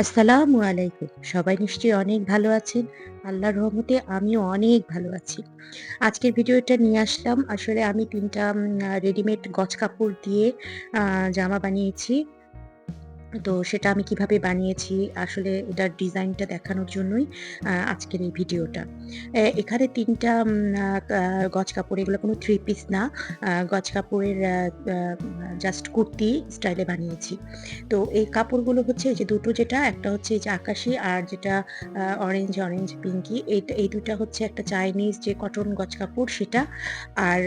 আসসালামু আলাইকুম। সবাই নিশ্চয়ই অনেক ভালো আছেন। আল্লাহর রহমতে আমিও অনেক ভালো আছি। আজকের ভিডিওটা নিয়ে আসলাম আসলে আমি তিনটা রেডিমেড গছ কাপড় দিয়ে জামা বানিয়েছি। তো সেটা আমি কীভাবে বানিয়েছি আসলে এটার ডিজাইনটা দেখানোর জন্যই আজকের এই ভিডিওটা। এখানে ৩ টা উম আ কা গজ কাপড় এগুলো কোনো থ্রি পিস না। গজ কাপড়ের জাস্ট কুর্তি স্টাইলে বানিয়েছি। তো এই কাপড়গুলো হচ্ছে যে দুটো যেটা একটা হচ্ছে এই যে আকাশি আর যেটা অরেঞ্জ, অরেঞ্জ পিঙ্কি এই ২ টা হচ্ছে একটা চাইনিজ যে কটন গজ কাপড় সেটা। আর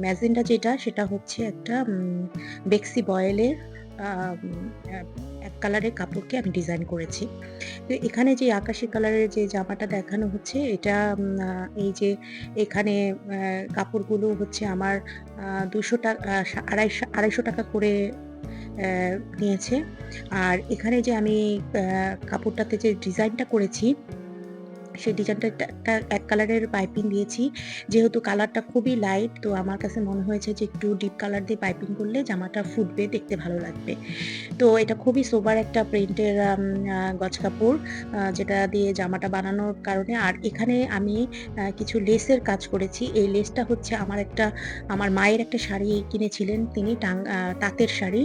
ম্যাজেন্ডা যেটা সেটা হচ্ছে একটা বেক্সি বয়েলের এক কালারের কাপড়কে আমি ডিজাইন করেছি। তো এখানে যে আকাশি কালারের যে জামাটা দেখানো হচ্ছে, এটা এই যে এখানে কাপড়গুলো হচ্ছে আমার দুশো টাকা আড়াইশো আড়াইশো টাকা করে নিয়েছে। আর এখানে যে আমি কাপড়টাতে যে ডিজাইনটা করেছি সেই ডিজাইনটা একটা এক কালারের পাইপিং দিয়েছি। যেহেতু কালারটা খুবই লাইট তো আমার কাছে মনে হয়েছে যে একটু ডিপ কালার দিয়ে পাইপিং করলে জামাটা ফুটবে, দেখতে ভালো লাগবে। তো এটা খুবই সোবার একটা প্রিন্টের গজ কাপড় যেটা দিয়ে জামাটা বানানোর কারণে আর এখানে আমি কিছু লেসের কাজ করেছি। এই লেসটা হচ্ছে আমার একটা আমার মায়ের একটা শাড়ি কিনেছিলেন তিনি টাং তাঁতের শাড়ি।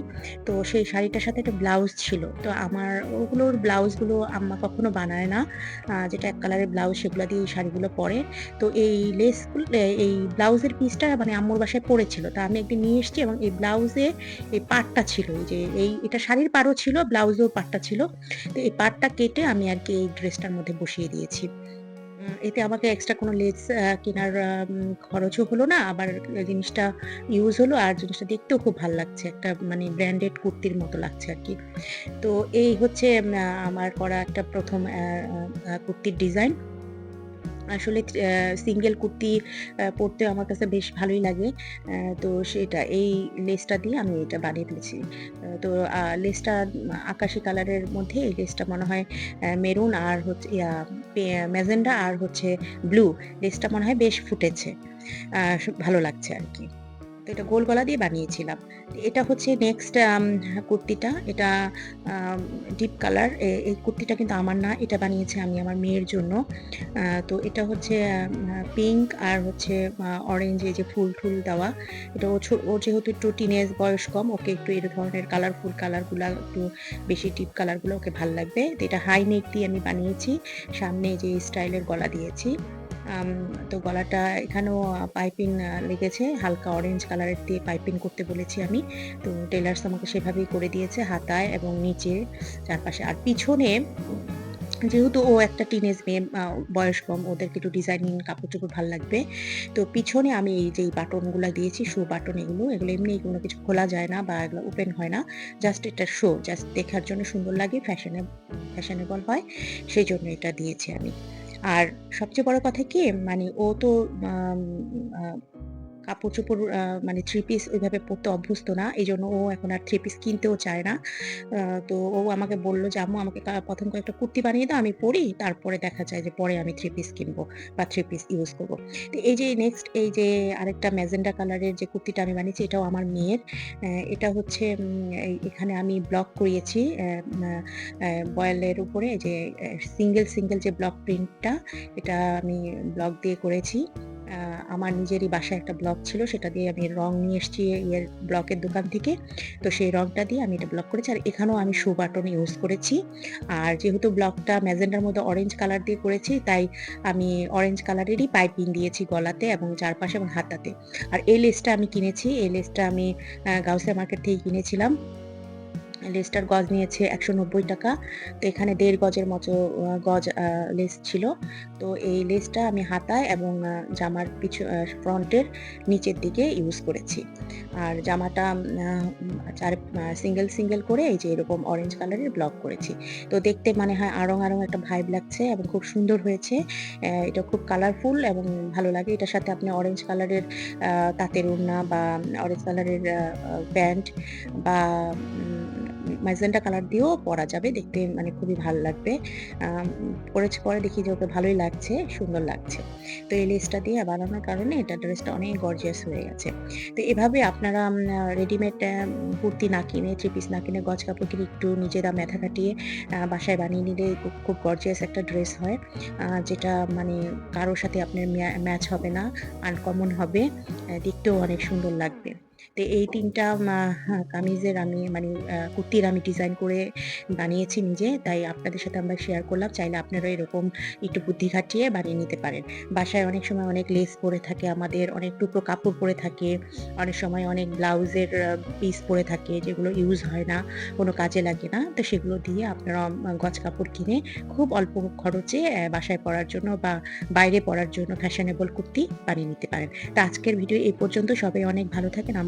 তো সেই শাড়িটার সাথে একটা ব্লাউজ ছিল। তো আমার ওগুলোর ব্লাউজগুলো আম্মা কখনো বানায় না। যেটা এক কালারের ব্লাউজ সেগুলো দিয়ে এই শাড়িগুলো পরে। তো এই লেসগুলো এই ব্লাউজের পিসটা মানে আম্মুর বাসায় পড়েছিল। তা আমি একদিন নিয়ে এসেছি এবং এই ব্লাউজে এই পাটটা ছিল যে এই এটা শাড়ির পাড়ও ছিল, ব্লাউজেও পাটটা ছিল। তো এই পাটটা কেটে আমি আর কি এই ড্রেসটার মধ্যে বসিয়ে দিয়েছি। এতে আমাকে এক্সট্রা কোনো লেস কেনার খরচও হলো না। আবার জিনিসটা ইউজ হলো আর জিনিসটা দেখতেও খুব ভালো লাগছে। একটা মানে ব্র্যান্ডেড কুর্তির মতো লাগছে আর কি তো এই হচ্ছে আমার করা একটা প্রথম কুর্তির ডিজাইন। আসলে সিঙ্গেল কুর্তি আ পড়তে আমার কাছে বেশ ভালোই লাগে। তো সেটা, এই লেসটা দিয়ে আমি এটা বানিয়ে ফেলেছি। তো লেসটা আকাশি কালারের মধ্যে, এই লেসটা মনে হয় মেরুন আর হচ্ছে পে ম্যাজেন্টা আর হচ্ছে ব্লু লেসটা মনে হয় বেশ ফুটেছে। ভালো লাগছে আরকি। তো এটা গোল গলা দিয়ে বানিয়েছিলাম। এটা হচ্ছে নেক্সট কুর্তিটা। এটা ডিপ কালার। এই কুর্তিটা কিন্তু আমার না। এটা বানিয়েছি আমি আমার মেয়ের জন্য। তো এটা হচ্ছে পিঙ্ক আর হচ্ছে অরেঞ্জ যে ফুল-টুল দেওয়া। এটা ও যেহেতু একটু টিনেজ বয়স কম, ওকে একটু এই ধরনের কালারফুল কালারগুলো একটু বেশি ডিপ কালারগুলো ওকে ভালো লাগবে। তো এটা হাই নেক দিয়ে আমি বানিয়েছি। সামনে যে স্টাইলের গলা দিয়েছি। তো গলাটা এখানেও পাইপিং লেগেছে। হালকা অরেঞ্জ কালারের দিয়ে পাইপিং করতে বলেছি আমি। তো টেলার্স আমাকে সেভাবেই করে দিয়েছে হাতায় এবং নিচে চারপাশে। আর পিছনে যেহেতু ও একটা টিনেজ মেয়ে বয়স কম, ওদেরকে একটু ডিজাইনিং কাপড়-চোপড় ভালো লাগবে। তো পিছনে আমি এই যে বাটনগুলো দিয়েছি শো বাটন এগুলো। এগুলো এমনি কোনো কিছু খোলা যায় না বা এগুলো ওপেন হয় না। জাস্ট এটা শো জাস্ট দেখার জন্য সুন্দর লাগে ফ্যাশনে ফ্যাশনেবল হয়। সেই জন্য এটা দিয়েছি আমি। আর সবচেয়ে বড় কথা কি মানে ও তো আম আ কাপড়-চোপড় মানে থ্রি পিস ওইভাবে পড়তে অভ্যস্ত না। এই জন্য ও এখন আর থ্রি পিস কিনতেও চায় না। তো ও আমাকে বলল যে, "আম্মু আমাকে প্রথম ১ম কয়েকটা কুর্তি বানিয়ে দাও, আমি পড়ি। তারপরে দেখা যায় যে পরে আমি থ্রি পিস কিনবো বা থ্রি পিস ইউজ করব তো এই যে নেক্সট এই যে আরেকটা ম্যাজেন্ডা কালারের যে কুর্তিটা আমি বানিয়েছি এটাও আমার মেয়ের। এটা হচ্ছে এখানে আমি ব্লক করিয়েছি বয়েলের উপরে যে সিঙ্গেল, সিঙ্গেল যে ব্লক প্রিন্টটা এটা আমি ব্লক দিয়ে করেছি। আমার নিজেরই বাসায় একটা ব্লক ছিল, সেটা দিয়ে আমি রং নিয়ে এসেছি ইয়ের ব্লকের দোকান থেকে। তো সেই রংটা দিয়ে আমি এটা ব্লক করেছি। আর এখানেও আমি শো বাটন ইউজ করেছি। আর যেহেতু ব্লকটা ম্যাজেন্টার মধ্যে অরেঞ্জ কালার দিয়ে করেছি, তাই আমি অরেঞ্জ কালারেরই পাইপিং দিয়েছি গলাতে এবং চারপাশে এবং হাতাতে। আর এই লেসটা আমি কিনেছি। এই লেসটা আমি গাউসিয়া মার্কেট থেকে কিনেছিলাম। লেসটার গজ নিয়েছে ৳১৯০ তো এখানে দেড় গজের মতো গজ লেস ছিল। তো এই লেসটা আমি হাতায় এবং জামার পিছু ফ্রন্টের নিচের দিকে ইউজ করেছি। আর জামাটা চার সিঙ্গেল, সিঙ্গেল করে এই যে এরকম অরেঞ্জ কালারের ব্লক করেছি। তো দেখতে মানে হয় আড়ং, আড়ং একটা ভাইব লাগছে এবং খুব সুন্দর হয়েছে। এটা খুব কালারফুল এবং ভালো লাগে। এটার সাথে আপনি অরেঞ্জ কালারের তাঁতের ওড়না বা অরেঞ্জ কালারের প্যান্ট বা ম্যাজেন্টা কালার দিয়েও পরা যাবে, দেখতে মানে খুবই ভালো লাগবে। পরেছে পরে দেখি যে ওকে ভালোই লাগছে, সুন্দর লাগছে। তো এই লেসটা দিয়ে বানানোর কারণে এটা ড্রেসটা অনেক গর্জিয়াস হয়ে গেছে। তো এভাবে আপনারা রেডিমেড কুর্তি না কিনে থ্রি পিস না কিনে গজ কাপড় কিনে একটু নিজেরা মেথা কাটিয়ে বাসায় বানিয়ে নিলে খুব গর্জিয়াস একটা ড্রেস হয়। যেটা মানে কারোর সাথে আপনার ম্যাচ হবে না আনকমন হবে দেখতেও অনেক সুন্দর লাগবে। তো এই তিনটা কামিজের আমি মানে কুর্তির আমি ডিজাইন করে বানিয়েছি নিজে, তাই আপনাদের সাথে আমরা শেয়ার করলাম। চাইলে আপনারা এরকম একটু বুদ্ধি খাটিয়ে বানিয়ে নিতে পারেন। বাসায় অনেক সময় অনেক লেস পরে থাকে আমাদের, অনেক টুকরো কাপড় পরে থাকে, অনেক সময় অনেক ব্লাউজের পিস পরে থাকে যেগুলো ইউজ হয় না, কোনো কাজে লাগে না, তো সেগুলো দিয়ে আপনারা গজ কাপড় কিনে খুব অল্প খরচে বাসায় পরার জন্য বা বাইরে পরার জন্য ফ্যাশনেবল কুর্তি বানিয়ে নিতে পারেন। তো আজকের ভিডিও এই পর্যন্ত। সবাই অনেক ভালো থাকেন।